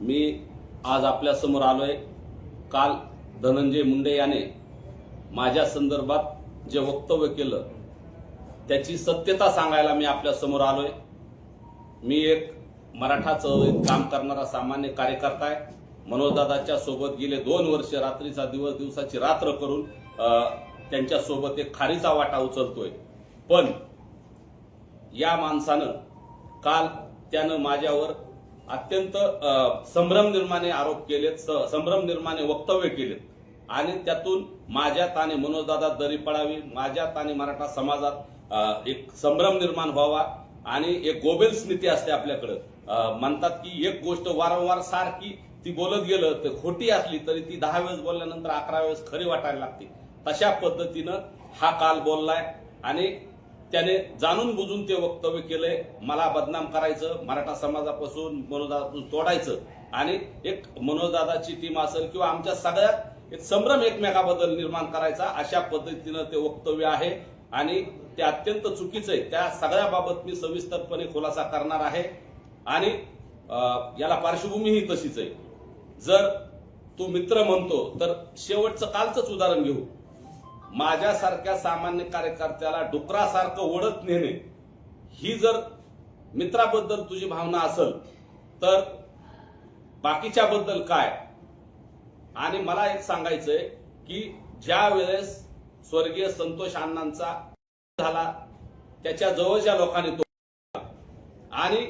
मी आज आपल्यासमोर आलो आहे काल धनंजय मुंडे याने माझ्या संदर्भात जे वक्तव्य केलं त्याची सत्यता सांगायला मी आपल्यासमोर आलो आहे मी एक मराठा चळवळीत काम करणारा सामान्य कार्यकर्ता आहे. मनोजदादाच्या सोबत गेले दोन वर्ष रात्रीचा दिवस दिवसाची रात्र करून त्यांच्यासोबत एक खारीचा वाटा उचलतोय. पण या माणसानं काल त्यानं माझ्यावर अत्यंत संभ्रम निर्माणे आरोप केलेत स- संभ्रम निर्माणे वक्तव्य केलेत. आणि त्यातून माझ्यात आणि मनोजदादा दरी पडावी माझ्यात आणि मराठा समाजात एक संभ्रम निर्माण व्हावा आणि एक गोबेल स्मृती असते आपल्याकडं. म्हणतात की एक गोष्ट वारंवार सारखी ती बोलत गेलं तर खोटी असली तरी ती दहा वेळेस बोलल्यानंतर अकरा वेळेस खरी वाटायला लागते. तशा पद्धतीनं हा काल बोललाय आणि त्याने जाणून बुजून ते वक्तव्य केलंय. मला बदनाम करायचं मराठा समाजापासून मनोदापासून तोडायचं. आणि एक मनोजदादाची टीम असेल किंवा आमच्या सगळ्यात एक संभ्रम एकमेकाबद्दल निर्माण करायचा अशा पद्धतीनं ते वक्तव्य आहे. आणि ते अत्यंत चुकीचं आहे. त्या सगळ्याबाबत मी सविस्तरपणे खुलासा करणार आहे. आणि याला पार्श्वभूमीही तशीच आहे. जर तू मित्र म्हणतो तर शेवटचं कालचंच उदाहरण घेऊ. माझ्यासारख्या सामान्य कार्यकर्त्याला डुकरासारखं ओढत नेणे ही जर मित्राबद्दल तुझी भावना असेल तर बाकीच्या बद्दल काय? आणि मला एक सांगायचंय की ज्या वेळेस स्वर्गीय संतोष अण्णांचा झाला त्याच्या जवळच्या लोकांनी तो आणि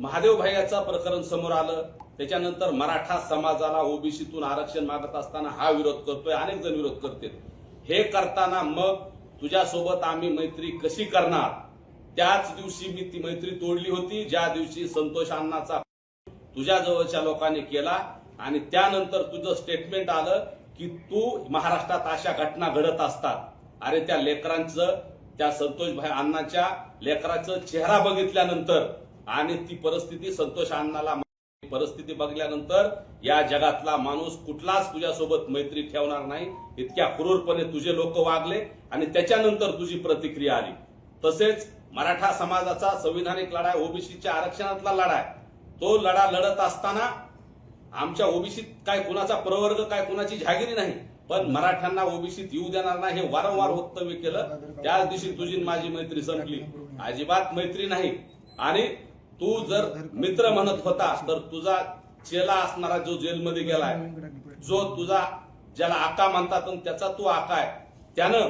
महादेव भाईयाचा प्रकरण समोर आलं त्याच्यानंतर मराठा समाजाला ओबीसीतून आरक्षण मागत असताना हा विरोध करतोय अनेक जण विरोध करते हे करताना मग तुझ्यासोबत आम्ही मैत्री कशी करणार? त्याच दिवशी मी ती मैत्री तोडली होती ज्या दिवशी संतोष अण्णाचा तुझ्या जवळच्या लोकांनी केला. आणि त्यानंतर तुझं स्टेटमेंट आलं की तू महाराष्ट्रात अशा घटना घडत असतात. अरे त्या लेकरांचं त्या संतोषभाई अण्णाच्या लेकराचं चेहरा बघितल्यानंतर आणि ती परिस्थिती संतोष अण्णाला परिस्थिती बघल्यानंतर या जगातला माणूस कुठलाच तुझ्यासोबत मैत्री ठेवणार नाही. इतक्या क्रूरपणे तुझे लोक वागले आणि त्याच्यानंतर तुझी प्रतिक्रिया आली. तसेच मराठा समाजाचा संविधानिक लढा ओबीसीच्या आरक्षणातला लढा आहे तो लढा लढत असताना आमच्या ओबीसीत काय कुणाचा प्रवर्ग काय कुणाची झागिरी नाही. पण मराठ्यांना ओबीसीत येऊ देणार नाही हे वारंवार वक्तव्य केलं. त्याच दिवशी तुझी माझी मैत्री संपली. अजिबात मैत्री नाही. आणि तू जर मित्र म्हणत होता तर तुझा चेला असणारा जो जेलमध्ये गेलाय जो तुझा ज्याला आका म्हणतात आणि त्याचा तू आका आहे त्यानं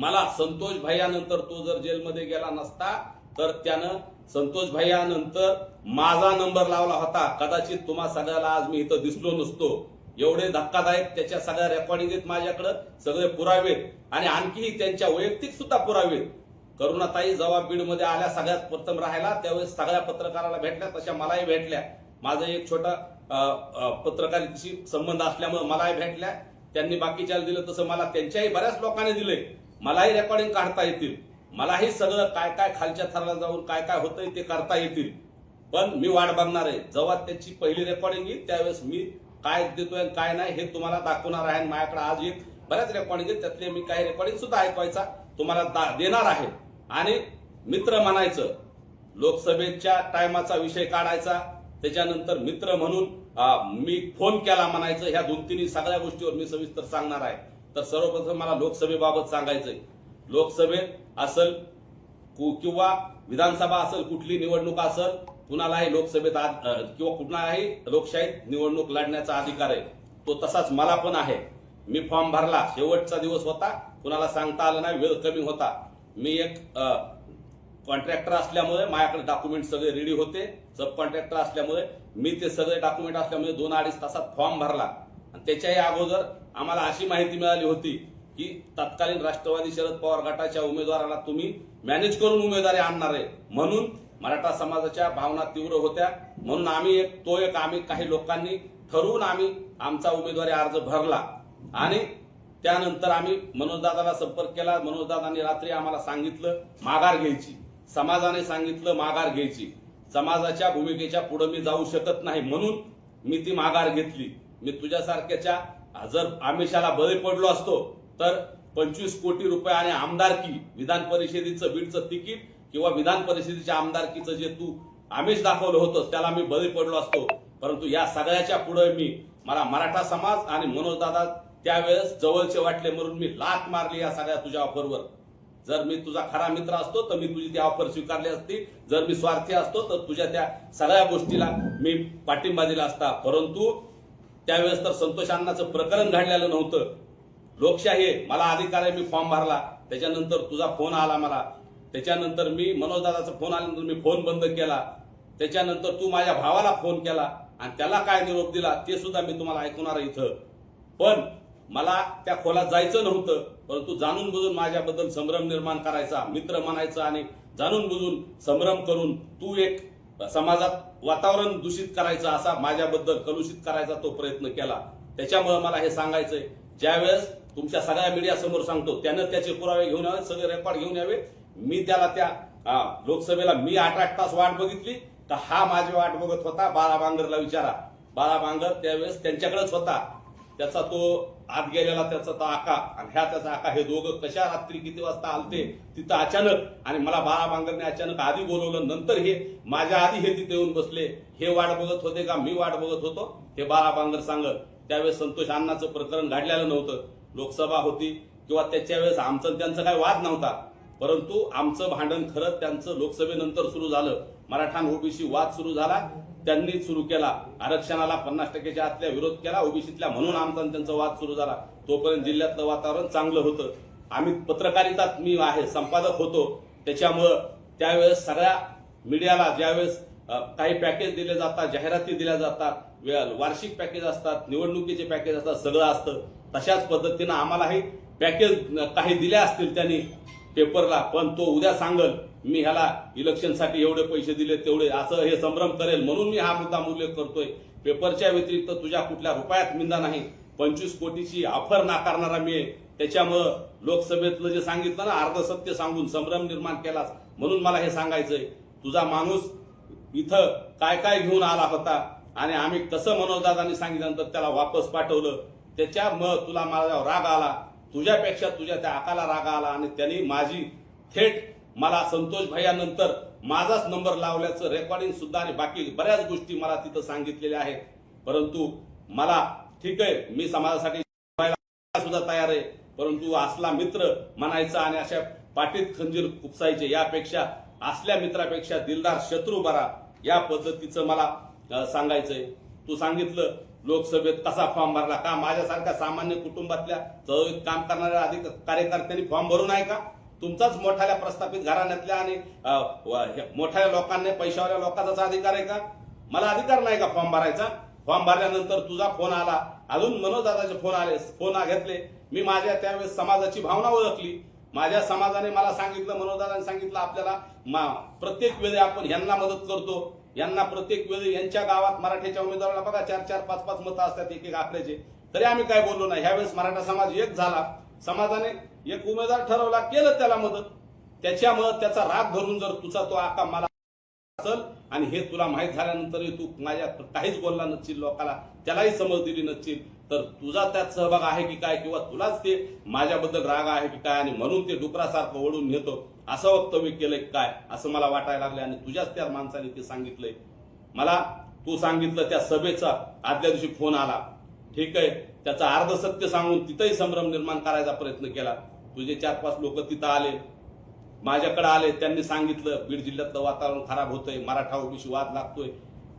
मला संतोष भैयानंतर तो जर जेलमध्ये गेला नसता तर त्यानं संतोष भैयानंतर माझा नंबर लावला होता. कदाचित तुम्हा सगळ्याला आज मी इथं दिसलो नसतो. एवढे धक्कादायक त्याच्या सगळ्या रेकॉर्डिंग आहेत माझ्याकडं सगळे पुरावेत आणि आणखीही त्यांच्या वैयक्तिक सुद्धा पुरावेत. करुणाताई जेव्हा बीडमध्ये आल्या सगळ्यात प्रथम राहायला त्यावेळेस सगळ्या पत्रकाराला भेटल्या तशा मलाही भेटल्या. माझं एक छोटा पत्रकारितेशी संबंध असल्यामुळे मलाही भेटल्या. त्यांनी बाकीच्याला दिलं तसं मला त्यांच्याही बऱ्याच लोकांनी दिले मलाही रेकॉर्डिंग काढता येतील. मलाही सगळं काय काय खालच्या थराला जाऊन काय काय होतंय ते करता येतील. पण मी वाट बघणार आहे. जेव्हा त्याची पहिली रेकॉर्डिंग येईल त्यावेळेस मी काय देतोय आणि काय नाही हे तुम्हाला दाखवणार आहे. आणि माझ्याकडे आज एक बऱ्याच रेकॉर्डिंग आहेत. त्यातले मी काही रेकॉर्डिंग सुद्धा ऐकवायचा तुम्हाला दा- देणार आहे. आणि मित्र म्हणायचं लोकसभेच्या टायमाचा विषय काढायचा त्याच्यानंतर मित्र म्हणून मी फोन केला म्हणायचं ह्या दोन तिन्ही सगळ्या गोष्टीवर मी सविस्तर सांगणार आहे. तर सर्वप्रथम मला लोकसभेबाबत सांगायचंय. लोकसभेत असल कु- किंवा विधानसभा असेल कुठली निवडणूक असेल कुणालाही लोकसभेत किंवा कुणालाही लोकशाहीत निवडणूक लढण्याचा अधिकार आहे. तो तसाच मला पण आहे. मी फॉर्म भरला शेवटचा दिवस होता कुणाला सांगता आलं नाही वेळ कमी होता. मी एक कॉन्ट्रॅक्टर असल्यामुळे माझ्याकडे डॉक्युमेंट सगळे रेडी होते. सब कॉन्ट्रॅक्टर असल्यामुळे मी ते सगळे डॉक्युमेंट असल्यामुळे दोन अडीच तासात फॉर्म भरला. आणि त्याच्याही अगोदर आम्हाला अशी माहिती मिळाली होती की तत्कालीन राष्ट्रवादी शरद पवार गटाच्या उमेदवाराला तुम्ही मॅनेज करून उमेदवारी आणणार आहे. म्हणून मराठा समाजाच्या भावना तीव्र होत्या. म्हणून आम्ही एक तो एक आम्ही काही लोकांनी ठरवून आम्ही आमचा उमेदवारी अर्ज भरला. आणि त्यानंतर आम्ही मनोजदादाला संपर्क केला. मनोजदादांनी रात्री आम्हाला सांगितलं माघार घ्यायची. समाजाने सांगितलं माघार घ्यायची. समाजाच्या भूमिकेच्या पुढे मी जाऊ शकत नाही म्हणून मी ती माघार घेतली. मी तुझ्यासारख्याच्या जर आमिषाला बळी पडलो असतो तर पंचवीस कोटी रुपये आणि आमदारकी विधान परिषदेचं बीडचं तिकीट किंवा विधान परिषदेच्या आमदारकीचं जे तू आमिष दाखवलं होतं त्याला मी बळी पडलो असतो. परंतु या सगळ्याच्या पुढे मी मला मराठा समाज आणि मनोजदादा त्यावेळेस जवळचे वाटले म्हणून मी लात मारली या सगळ्या तुझ्या ऑफरवर. जर मी तुझा खरा मित्र असतो तर मी तुझी ती ऑफर स्वीकारली असती. जर मी स्वार्थी असतो तर तुझ्या त्या सगळ्या गोष्टीला मी पाठिंबा दिला असता. परंतु त्यावेळेस तर संतोष अण्णाचं प्रकरण घडलेलं नव्हतं. लोकशाही आहे. मला अधिकार आहे मी फॉर्म भरला. त्याच्यानंतर तुझा फोन आला मला. त्याच्यानंतर मी मनोजदादाचा फोन आल्यानंतर मी फोन बंद केला. त्याच्यानंतर तू माझ्या भावाला फोन केला आणि त्याला काय निरोप दिला ते सुद्धा मी तुम्हाला ऐकवणार आहे इथं. पण मला त्या खोलात जायचं नव्हतं परंतु जाणून बुजून माझ्याबद्दल संभ्रम निर्माण करायचा मित्र म्हणायचा आणि जाणून बुजून संभ्रम करून तू एक समाजात वातावरण दूषित करायचं असा माझ्याबद्दल कलुषित करायचा तो प्रयत्न केला. त्याच्यामुळे मला हे सांगायचंय. ज्यावेळेस तुमच्या सगळ्या मीडिया समोर सांगतो त्यानं त्याचे पुरावे घेऊन यावे सगळे रेकॉर्ड घेऊन यावे. मी त्याला त्या लोकसभेला मी आठ आठ तास वाट बघितली तर हा माझी वाट बघत होता. बाळा बांगरला विचारा. बाळा बांगर त्यावेळेस त्यांच्याकडेच होता. त्याचा तो आत गेलेला त्याचा तो आका आणि ह्या त्याचा आका हे दोघं कशा रात्री किती वाजता आलते तिथं अचानक आणि मला बाळा बांगरने अचानक आधी बोलवलं नंतर हे माझ्या आधी हे तिथे येऊन बसले. हे वाट बघत होते का? मी वाट बघत होतो. हे बाळा बांगर सांगत त्यावेळेस संतोष अण्णाचं प्रकरण घडलेलं नव्हतं. लोकसभा होती किंवा त्याच्या वेळेस आमचं त्यांचा काही वाद नव्हता. परंतु आमचं भांडण खरं त्यांचं लोकसभेनंतर सुरू झालं. मराठा ओबीसी वाद सुरू झाला. त्यांनी सुरू केला. आरक्षणाला पन्नास टक्क्याच्या आतल्या विरोध केला. ओबीसीतल्या म्हणून आमचा त्यांचा वाद सुरू झाला. तोपर्यंत जिल्ह्यातलं वातावरण चांगलं होतं. आम्ही पत्रकारितात मी आहे संपादक होतो. त्याच्यामुळं त्यावेळेस सगळ्या मीडियाला ज्यावेळेस काही पॅकेज दिले जातात जाहिराती दिल्या जातात वार्षिक पॅकेज असतात निवडणुकीचे पॅकेज असतात सगळं असतं. तशाच पद्धतीनं आम्हालाही पॅकेज काही दिल्या असतील त्यांनी पेपरला पण तो उद्या सांगल. मी ह्याला इलेक्शनसाठी एवढे पैसे दिले तेवढे असं हे संभ्रम करेल म्हणून मी हा मुद्दा उल्लेख करतोय. पेपरच्या व्यतिरिक्त तुझ्या कुठल्या रुपयात मिंदा नाही. पंचवीस कोटीची ऑफर नाकारणारा मी त्याच्यामुळं लोकसभेतलं जे सांगितलं ना अर्ध सत्य सांगून संभ्रम निर्माण केलास म्हणून मला हे सांगायचंय. तुझा माणूस इथं काय काय घेऊन आला होता आणि आम्ही कसं मनोजदादांनी सांगितल्यानंतर त्याला वापस पाठवलं त्याच्यामुळं तुला माझ्यावर राग आला. तुझ्यापेक्षा तुझ्या त्या आकाला राग आला आणि त्यांनी माझी थेट मला संतोष भैयानंतर माझाच नंबर लावल्याचं रेकॉर्डिंग सुद्धा आणि बाकी बऱ्याच गोष्टी मला तिथं सांगितलेल्या आहेत. परंतु मला ठीक आहे मी समाजासाठी सुद्धा तयार आहे. परंतु असला मित्र म्हणायचा आणि अशा पाठीत खंजीर खुपसायचे यापेक्षा असल्या मित्रापेक्षा दिलदार शत्रू बरा या पद्धतीचं मला सांगायचंय. तू सांगितलं लोकसभेत कसा फॉर्म भरला? का माझ्यासारख्या सामान्य कुटुंबातल्या चळवळीत काम करणाऱ्या अधिक कार्यकर्त्यांनी फॉर्म भरू नाही का? तुमचाच मोठ्या प्रस्थापित घराण्यातल्या आणि मोठ्या लोकांनी पैशावाल्या लोकांचाच अधिकार आहे का? मला अधिकार नाही का फॉर्म भरायचा? फॉर्म भरल्यानंतर तुझा फोन आला. अजून मनोजदादाचे फोन आले फोन घेतले. मी माझ्या त्यावेळेस समाजाची भावना ओळखली. माझ्या समाजाने मला सांगितलं मनोजदादाने सांगितलं आपल्याला मा- प्रत्येक वेळी आपण यांना मदत करतो. यांना प्रत्येक वेळी यांच्या गावात मराठीच्या उमेदवाराला बघा चार चार पाच पाच मतं असतात एक एक आकड्याचे तरी आम्ही काय बोललो नाही. ह्यावेळेस मराठा समाज एक झाला. समाजाने एक उमेदवार ठरवला केलं त्याला मदत. त्याच्यामुळं त्याचा राग धरून जर तुझा तो आका मला असल आणि हे तुला माहीत झाल्यानंतरही तू माझ्या काहीच बोलला नसशील लोकाला त्यालाही समज दिली नसशील तर तुझा त्यात सहभाग आहे की काय किंवा तुलाच ते माझ्याबद्दल राग आहे की काय आणि म्हणून ते डुकरासारखं ओढून नेतो असं वक्तव्य केलंय काय असं मला वाटायला लागलं आणि तुझ्याच त्या माणसाने ते सांगितलंय. मला तू सांगितलं त्या सभेचा आदल्या दिवशी फोन आला. ठीक आहे त्याचा अर्ध सत्य सांगून तिथंही संभ्रम निर्माण करायचा प्रयत्न केला. तुझे चार पाच लोक तिथं आले. माझ्याकडे आले त्यांनी सांगितलं बीड जिल्ह्यातलं वातावरण खराब होतंय मराठा ओबीसी वाद लागतोय.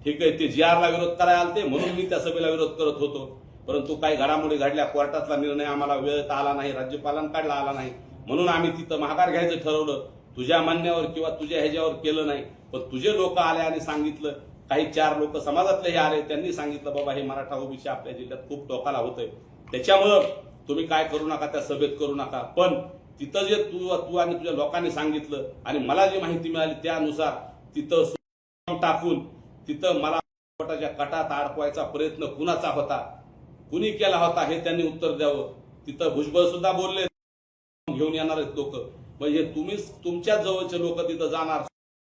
ठीक आहे ते जी आरला विरोध करायला आलते म्हणून मी त्या सभेला विरोध करत होतो. परंतु काही घडामोडी घडल्या कोर्टातला निर्णय आम्हाला वेळेत आला नाही राज्यपालांना काढला आला नाही. म्हणून आम्ही तिथं महागार घ्यायचं ठरवलं. तुझ्या मान्यावर किंवा तुझ्या ह्याच्यावर केलं नाही पण तुझे लोक आले आणि सांगितलं. काही चार लोक समाजातले हे आले त्यांनी सांगितलं बाबा हे मराठा ओबीसी आपल्या जिल्ह्यात खूप टोकाला होतंय. त्याच्यामुळं तुम्ही काय करू नका त्या सभेत करू नका. पण तिथं जे तू तू आणि तुझ्या लोकांनी सांगितलं आणि मला जी माहिती मिळाली त्यानुसार तिथं टाकून तिथं मला पोटाच्या कटात अडकवायचा प्रयत्न कुणाचा होता कुणी केला होता हे त्यांनी उत्तर द्यावं. तिथं भुजबळ सुद्धा बोलले घेऊन येणार आहेत लोक. म्हणजे तुम्हीच तुमच्या जवळचे लोक तिथं जाणार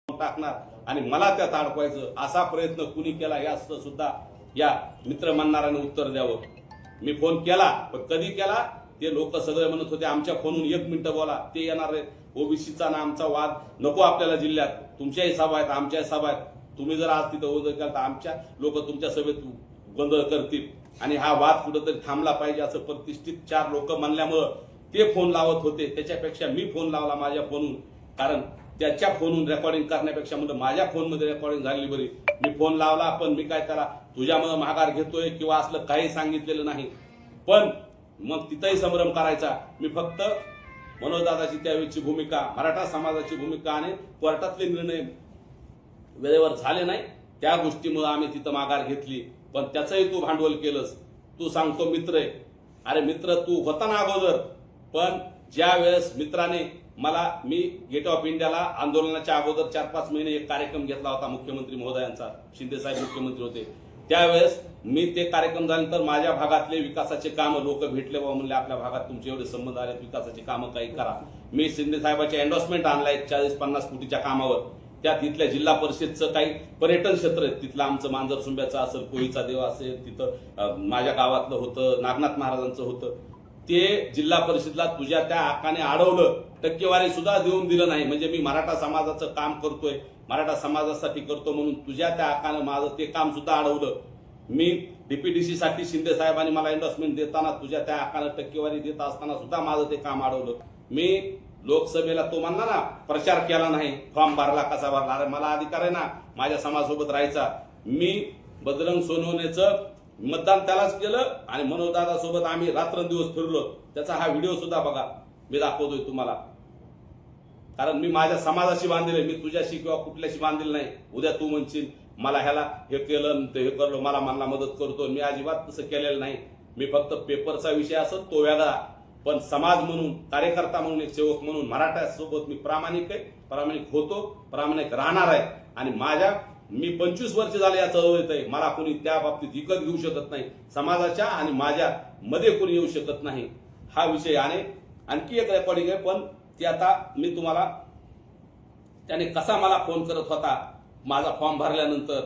टाकणार आणि मला त्यात अडकवायचं असा प्रयत्न कुणी केला याचं सुद्धा या मित्र म्हणणाऱ्याने उत्तर द्यावं. मी फोन केला पण कधी केला? ते लोक सगळे म्हणत होते आमच्या फोनहून एक मिनिटं बोला. ते येणार आहेत. ओबीसीचा ना आमचा वाद. नको आपल्याला जिल्ह्यात. तुमच्याही सभा आहेत आमच्याही सभा आहेत. तुम्ही जर आज तिथं गोंधळ केला तर आमच्या लोक तुमच्या सभेत गोंधळ करतील. आणि हा वाद कुठंतरी थांबला पाहिजे असं प्रतिष्ठित चार लोक म्हणल्यामुळं ते फोन लावत होते. त्याच्यापेक्षा मी फोन लावला माझ्या फोनहून. कारण त्याच्या फोनहून रेकॉर्डिंग करण्यापेक्षा म्हणजे माझ्या फोनमध्ये रेकॉर्डिंग झाली बरी. मी फोन लावला पण मी काय त्याला तुझ्यामुळे माघार घेतोय किंवा असलं काही सांगितलेलं नाही. पण मग तिथंही संभ्रम करायचा. मी फक्त मनोजदादाची त्यावेळीची भूमिका मराठा समाजाची भूमिका आणि कोर्टातले निर्णय वेळेवर झाले नाही त्या गोष्टीमुळे आम्ही तिथं माघार घेतली. पण त्याचंही तू भांडवल केलंस. तू सांगतो मित्र आहे. अरे मित्र तू होता ना अगोदर. पण ज्या वेळेस मित्राने मला मी गेट ऑफ इंडियाला आंदोलनाच्या अगोदर चार पाच महिने एक कार्यक्रम घेतला होता मुख्यमंत्री महोदयांचा. शिंदेसाहेब मुख्यमंत्री होते. त्यावेळेस मी ते कार्यक्रम झाल्यानंतर माझ्या भागातले विकासाचे कामं लोक भेटले बाबा म्हणले आपल्या भागात तुमचे एवढे संबंध आले विकासाचे कामं काही करा. मी शिंदे साहेबाचे एन्डॉर्समेंट आणलाय चाळीस पन्नास कोटीच्या कामावर. त्यात इथल्या जिल्हा परिषदचं काही पर्यटन क्षेत्र आहे तिथलं आमचं मांजर सुंब्याचं असेल कोळीचा देव असेल तिथं माझ्या गावातलं होतं नागनाथ महाराजांचं होतं. ते जिल्हा परिषदला तुझ्या त्या हक्काने अडवलं टक्केवारी सुद्धा देऊन दिलं नाही. म्हणजे मी मराठा समाजाचं काम करतोय मराठा समाजासाठी करतो म्हणून तुझ्या त्या हक्कानं माझं ते काम सुद्धा अडवलं. मी डीपीडीसी साठी शिंदे साहेबांनी मला इन्व्हेस्टमेंट देताना तुझ्या त्या हक्कानं टक्केवारी देत असताना सुद्धा माझं ते काम अडवलं. मी लोकसभेला तो म्हणला ना प्रचार केला नाही फॉर्म भरला कसा भरला? अरे मला अधिकार आहे ना माझ्या समाजासोबत राहायचा. मी बजरंग सोनवणेचं मतदान त्यालाच केलं आणि मनोजदादा सोबत आम्ही रात्रंदिवस फिरलो. त्याचा हा व्हिडिओ सुद्धा बघा. मी दाखवतोय तुम्हाला. कारण मी माझ्या समाजाशी बांधलेलं मी तुझ्याशी किंवा कुठल्याशी बांधलेलं नाही. उद्या तू म्हणशील मला ह्याला हे केलं ते हे करलं. मला मला मदत करतो मी अजिबात तसं केलेलं नाही. मी फक्त पेपरचा विषय असत तो वेगळा पण समाज म्हणून कार्यकर्ता म्हणून एक सेवक म्हणून मराठ्यासोबत मी प्रामाणिक आहे. प्रामाणिक होतो. प्रामाणिक राहणार आहे. आणि माझ्या मी पंचवीस वर्ष झाले या चळवळीत आहे. मला कोणी त्या बाबतीत विकत घेऊ शकत नाही. समाजाच्या आणि माझ्या मध्ये कोणी येऊ शकत नाही. हा विषय आणि आणखी एक रेकॉर्डिंग आहे पण ती आता मी तुम्हाला त्याने कसा मला फोन करत होता माझा फॉर्म भरल्यानंतर